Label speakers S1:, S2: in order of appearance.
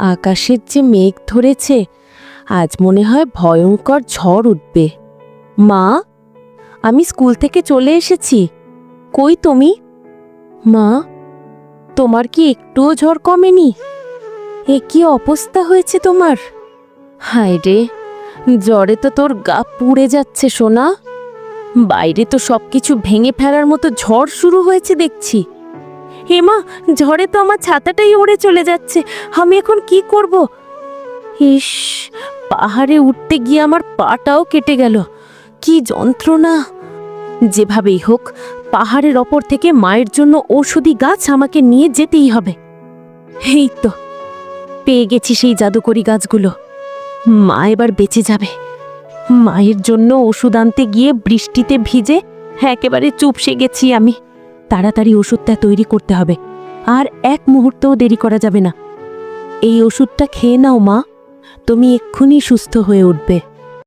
S1: আকাশের যে মেঘ ধরেছে, আজ মনে হয় ভয়ঙ্কর ঝড় উঠবে। মা, আমি স্কুল থেকে চলে এসেছি। কই তুমি? মা, তোমার কি একটুও ঝড় কমেনি? এ কি অবস্থা হয়েছে তোমার? হায় রে, জ্বরে তো তোর গা পুড়ে যাচ্ছে সোনা। বাইরে তো সবকিছু ভেঙে ফেলার মতো ঝড় শুরু হয়েছে দেখছি। হেমা, ঝড়ে তো আমার ছাতাটাই উড়ে চলে যাচ্ছে। আমি এখন কি করব? ইস, পাহাড়ে উঠতে গিয়ে আমার পাটাও কেটে গেল। কি যন্ত্রণা। যেভাবেই হোক, পাহাড়ের ওপর থেকে মায়ের জন্য ঔষধি গাছ আমাকে নিয়ে যেতেই হবে। এই তো, পেয়ে গেছি সেই জাদুকরি গাছগুলো। মা এবার বেঁচে যাবে। মায়ের জন্য ওষুধ আনতে গিয়ে বৃষ্টিতে ভিজে একেবারে চুপসে গেছি আমি। তাড়াতাড়ি ওষুধটা তৈরি করতে হবে। আর এক মুহূর্তেও দেরি করা যাবে না। এই ওষুধটা খেয়ে নাও মা। তুমি এক্ষুনি সুস্থ হয়ে উঠবে।